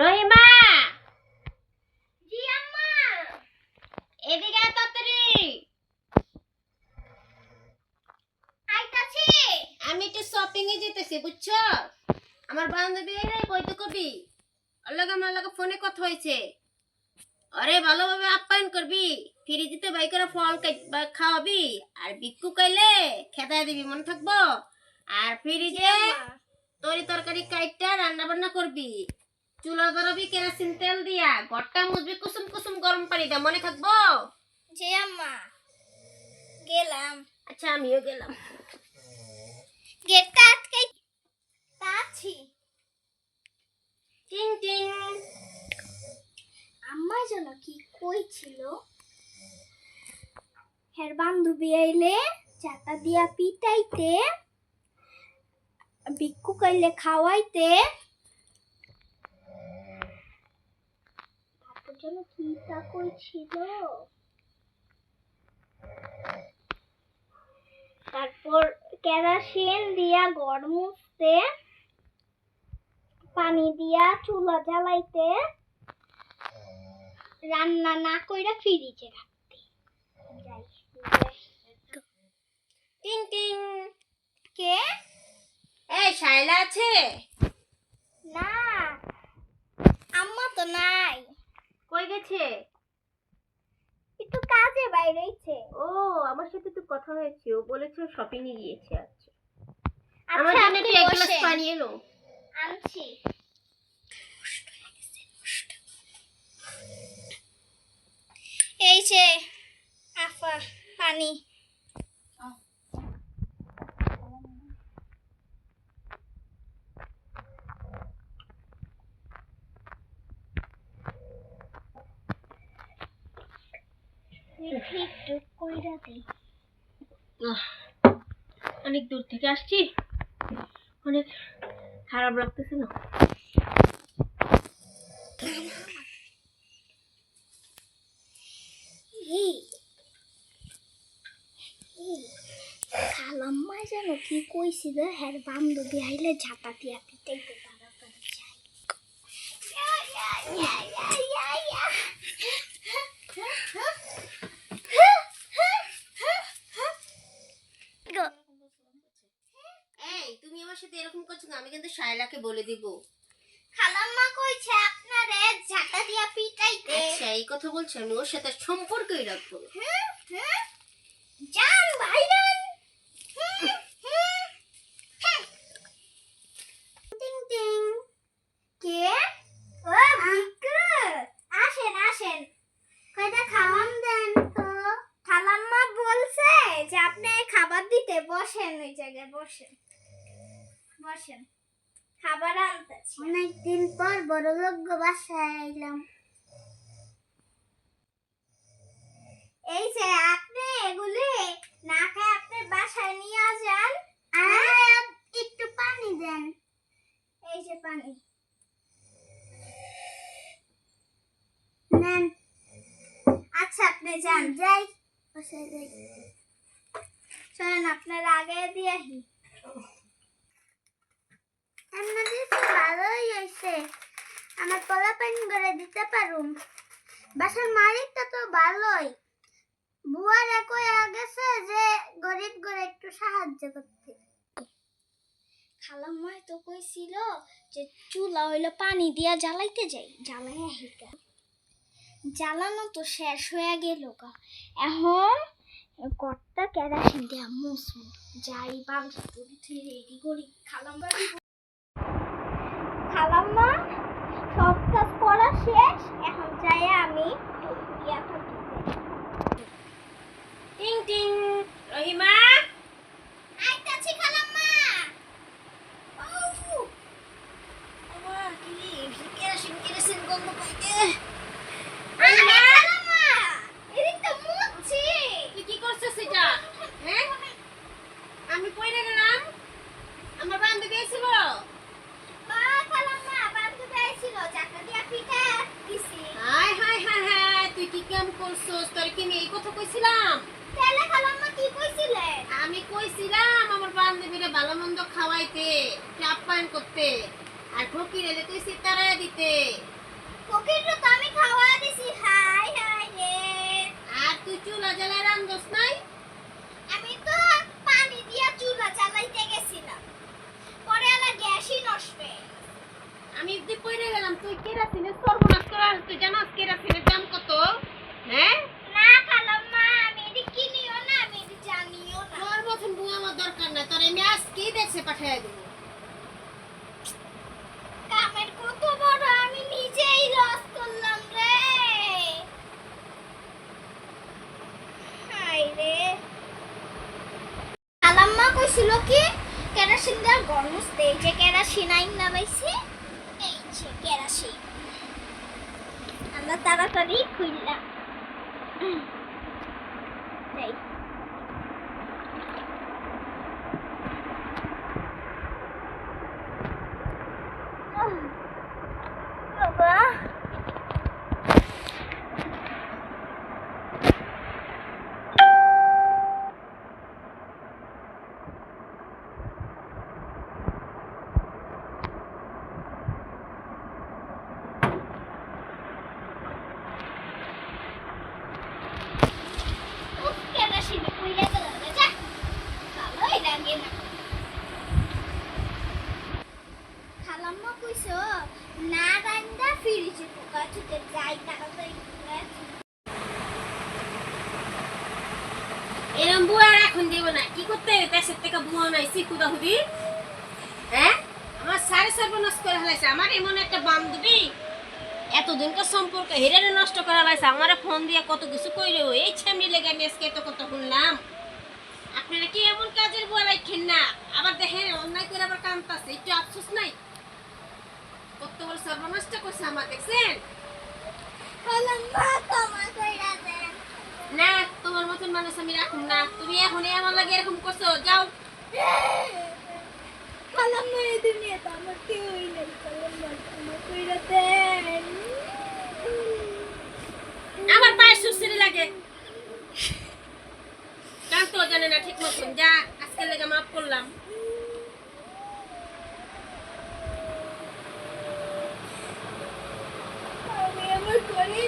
রহিমা! জি আম্মা! এদিকে তাড়াতাড়ি। আইতাছি আমি একটু শপিং এ যেতেছি বুঝছ? আমার বান্ধবী রে কইতে কবি। ওর লগে আমার লগে ফোনে কথা হয়েছে। আরে ভালোভাবে আপ্যায়ন করবি। ফ্রিজিতে বাই করে ফল খাওয়াবি। আর বিক্কু কাইলে খেদায় দিবি মনে থাকব? আর ফ্রিজে তরি তরকারি রান্না বান্না করবি। চুলা ধরবি কেরাসিন তেল দিয়া ঘরটা মুছবি কুসুম কুসুম গরম পানি দিয়া মনে থাকব? জি আম্মা। গেলাম। আচ্ছা আমিও গেলাম। গেটটা আটকাই তাছি টিং টিং। আম্মা যেন কি কইছিল? হের বান্ধবী আইলে চাটা দিয়া পিটাইতে বিক্কু কইলে খাওয়াইতে যেন কি তা কইছিল তারপর কেরাসিন দিয়া গড় মুছতে পানি দিয়া চুলা জ্বালাইতে রান্না না কইরা ফ্রিজে রাখতে। টিং টিং। কে? এই শাইলা আছে? না। আম্মা তো নাই। কই গেছে? একটু কাজে বাইরেছে ও আমার সাথে তো কথা হয়েছে ও বলেছে শপিং এ গিয়েছে আচ্ছা আচ্ছা আমার জন্য একটু এক গ্লাস পানি এনো। আনছি। এই যে আফা পানি একটু কইরা দিই আহ, অনেক দূর থেকে আসছি। অনেক খারাপ লাগতেছে না? খালাম্মা যেন কি কইছিল হ্যার বান্ধবী আইলে ঝাঁটা দিয়া পিটাইতে তাড়াতাড়ি যাই ইয়া, ইয়া, ইয়া, ইয়া, ইয়া, ইয়া। এই তুমি আমার সাথে এরকম করছ না আমি কিন্তু শাইলাকে বলে দিব। খালাম্মা কইছে আপনারে ঝাঁটা দিয়া পিটাইতে। আচ্ছা এই কথা বলছি আমি ওর সাথে সম্পর্কই রাখব না। হুম, হুম। যান ভাইরান হুম, হুম, হুম। টিং টিং। কে? ও ভিকু আসেন আসেন। কয়টা খাবার দেন তো। খালাম্মা বলছে যে আপনি খাবার দিতে বসেন ওই জায়গায় বসেন। বসেন খাবার আনতেছি। অনেকদিন পর বড় লোক বাসায় আইলাম। এই যে আপনি এগুলি না খায় আপনি বাসায় নিয়ে যান। আর একটু পানি দেন। এই যে পানি। নেন। আচ্ছা আপনি যান। যাই বাসায় যাই। চলেন আপনার আগে দিয়ে আহি রান্না ভালোই হয়েছে আমার কলা পানি করে দিতে পারুম। বাসার মালিকটা তো ভালোই। বুয়ারে কয়ে গেছে যে গরিব করে একটু সাহায্য করতে। খালাম্মা তো কইছিল যে চুলা হইল পানি দিয়া জ্বালাইতে যাই। জ্বালাই আহিকা জ্বালানো তো শেষ হয়ে গেল গা। এখন কটটা কেরাসিন দিয়া মুসমু যাই বাংলা তুই রেডি করি। খালাম্মা খালাম্মা সব কাজ করা শেষ এখন যাই আমি। টিং টিং। আফসোস তোর কি আমি এই কথা কইছিলাম? তাহলে খালাম্মা কি কইছিলে? আমি কইছিলাম আমার বান্ধবীরে ভালো মন্দ খাওয়াইতে আপ্যায়ন করতে। আর ফকিরে যে কইছি তারায় দিতে। ফকির তো আমি খাওয়া দিছি। হাই হাই রে। আর তুই চুলা জ্বালায় রান্ধস নাই? আমি তো পানি দিয়া চুলা জ্বালাইতে গেছিলাম। পরে আলা গ্যাসই নষ্ট। আমি যদি পড়ে গেলাম। তুই কেরাসিনে সর্বনাশ করার তুই জানাস কেরাসিনের দাম কত? হ্যাঁ? না খালাম্মা আমি এটি কিনিও না আমি এটি জানিও না। তোর মতন বউ আমার দরকার নাই তোর আমি আজকেই দেশে পাঠিয়ে দেবো। কামের কত বড় আমি নিজেই লস করলাম রে। হাই রে। আলাম্মা কইছিল কি কেরাসিন দেওয়ার গরমস্তে এই যে কেরাসিন আইন না এই যে কেরাসিন। আমরা তাড়াতাড়ি খুললাম Mm-hmm. এখন দিব না কি করতে? দেশের থেকে বুয়া নাই শিখুদা হুদি? হ্যাঁ? আমার সাড়ে সর্বনাশ করে ফেলাইছে। আমার এমন একটা বাম বান্ধবী এতদিনকার সম্পর্ক হিরেনে নষ্ট করা লাগছে। আমার ফোন দিয়ে কত কিছু কইরে এই ছামনি লেগে আমি আজকে এত কথা শুনলাম আপনারা কি এমন কাজের বুয়া রাখেন না? আবার দেখেন, অন্যায় করে আবার কামতাছে একটু আফসোস নাই? কত বড় সর্বনাশটা করছে আমার, দেখছেন? না তোমার মতন মানুষ আমি রাখুন না। তুমি এখনই আমার লাগে এরকম করছ যাও। আমার কেউই নেই। লাগে। কান জানে না ঠিক মতন। যা আজকে লেগে মাফ করলাম। আমি আমার করি